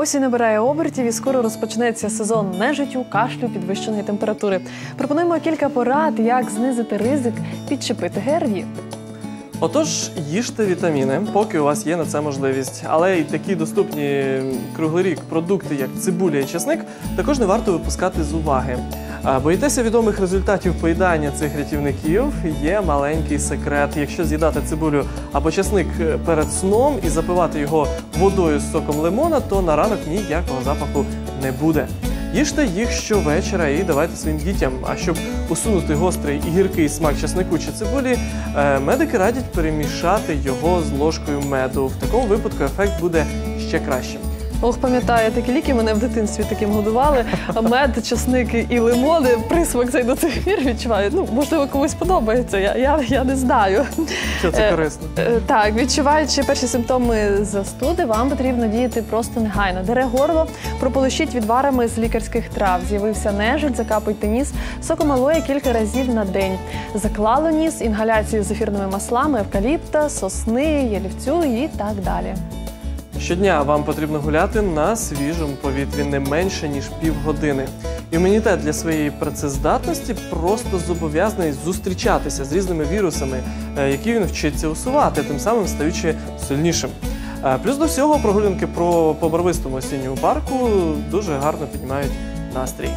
Осінь набирає обертів і скоро розпочнеться сезон нежиттю, кашлю, підвищеної температури. Пропонуємо кілька порад, як знизити ризик підчепити ГРВІ. Отож, їжте вітаміни, поки у вас є на це можливість. Але й такі доступні круглий рік продукти, як цибуля і чесник, також не варто випускати з уваги. Боїтеся відомих результатів поїдання цих рятівників? Є маленький секрет. Якщо з'їдати цибулю або чесник е, перед сном і запивати його водою з соком лимона, то на ранок ніякого запаху не буде. Їжте їх щовечора і давайте своїм дітям. А щоб усунути гострий і гіркий смак чеснику чи цибулі, е, медики радять перемішати його з ложкою меду. В такому випадку ефект буде ще кращим. Ох, пам'ятаю, такі ліки мене в дитинстві таким годували. Мед, часники і лимони. Присмак цей до цих пір відчуваю. Ну, можливо, комусь подобається. Я, я, я не знаю. Що це Е, корисно? Е, Так, відчуваючи перші симптоми застуди, вам потрібно діяти просто негайно. Дере горло, прополощіть відварами з лікарських трав. З'явився нежить, закапуйте ніс, соком алоє кілька разів на день. Заклало ніс, інгаляцію з ефірними маслами, евкаліпта, сосни, ялівцю і так далі. Щодня вам потрібно гуляти на свіжому повітрі не менше ніж півгодини. Імунітет для своєї працездатності просто зобов'язаний зустрічатися з різними вірусами, е, які він вчиться усувати, тим самим стаючи сильнішим. Е, Плюс до всього прогулянки про по барвистому осінньому парку дуже гарно піднімають настрій.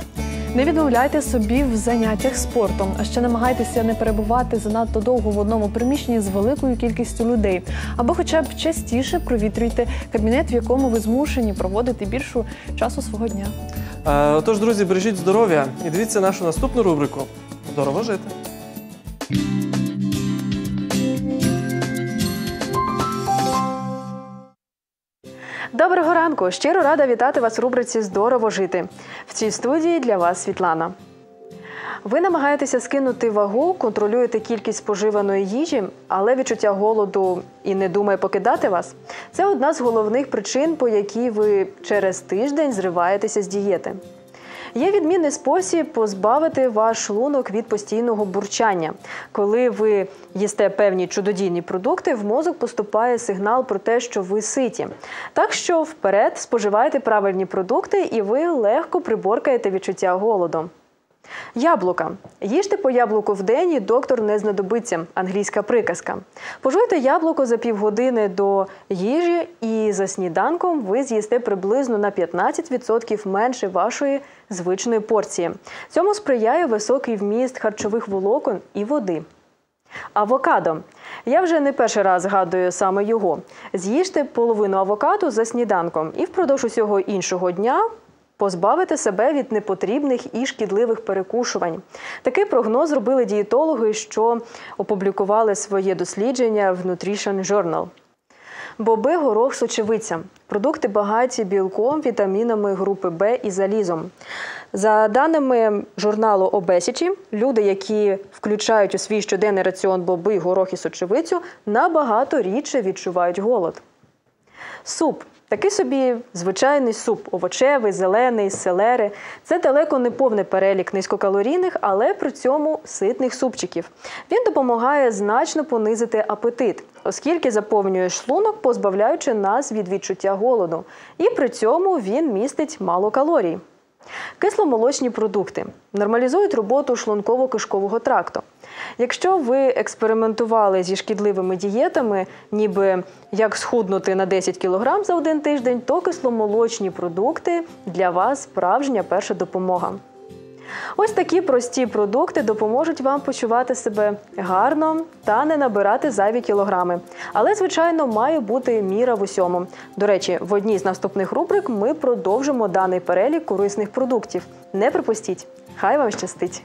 Не відмовляйте собі в заняттях спортом, а ще намагайтеся не перебувати занадто довго в одному приміщенні з великою кількістю людей, або хоча б частіше провітрюйте кабінет, в якому ви змушені проводити більшу часу свого дня. Е, Отож, друзі, бережіть здоров'я і дивіться нашу наступну рубрику Здорово жити. Доброго ранку! Щиро рада вітати вас у рубриці Здорово жити. В цій студії для вас Світлана. Ви намагаєтеся скинути вагу, контролюєте кількість споживаної їжі, але відчуття голоду і не думає покидати вас. Це одна з головних причин, по якій ви через тиждень зриваєтеся з дієти. Є відмінний спосіб позбавити ваш шлунок від постійного бурчання. Коли ви їсте певні чудодійні продукти, в мозок поступає сигнал про те, що ви ситі. Так що вперед споживайте правильні продукти, і ви легко приборкаєте відчуття голоду. Яблука. Їжте по яблуку в день і доктор не знадобиться. Англійська приказка. Пожуйте яблуко за півгодини до їжі, і за сніданком ви з'їсте приблизно на 15% менше вашої звичної порції. Цьому сприяє високий вміст харчових волокон і води. Авокадо. Я вже не перший раз згадую саме його. З'їжте половину авокадо за сніданком і впродовж усього іншого дня позбавити себе від непотрібних і шкідливих перекушувань. Такий прогноз зробили дієтологи, що опублікували своє дослідження в Nutrition Journal. Боби, горох, сочевиця. Продукти багаті білком, вітамінами групи Б і залізом. За даними журналу Obesity, люди, які включають у свій щоденний раціон боби, горох і сочевицю, набагато рідше відчувають голод. Суп. Такий собі звичайний суп, овочевий, зелений, селери. Це далеко не повний перелік низькокалорійних, але при цьому ситних супчиків. Він допомагає значно понизити апетит, оскільки заповнює шлунок, позбавляючи нас від відчуття голоду. І при цьому він містить мало калорій. Кисломолочні продукти нормалізують роботу шлунково-кишкового тракту. Якщо ви експериментували зі шкідливими дієтами, ніби як схуднути на 10 кг за один тиждень, то кисломолочні продукти для вас справжня перша допомога. Ось такі прості продукти допоможуть вам почувати себе гарно та не набирати зайві кілограми. Але, звичайно, має бути міра в усьому. До речі, в одній з наступних рубрик ми продовжимо даний перелік корисних продуктів. Не пропустіть! Хай вам щастить!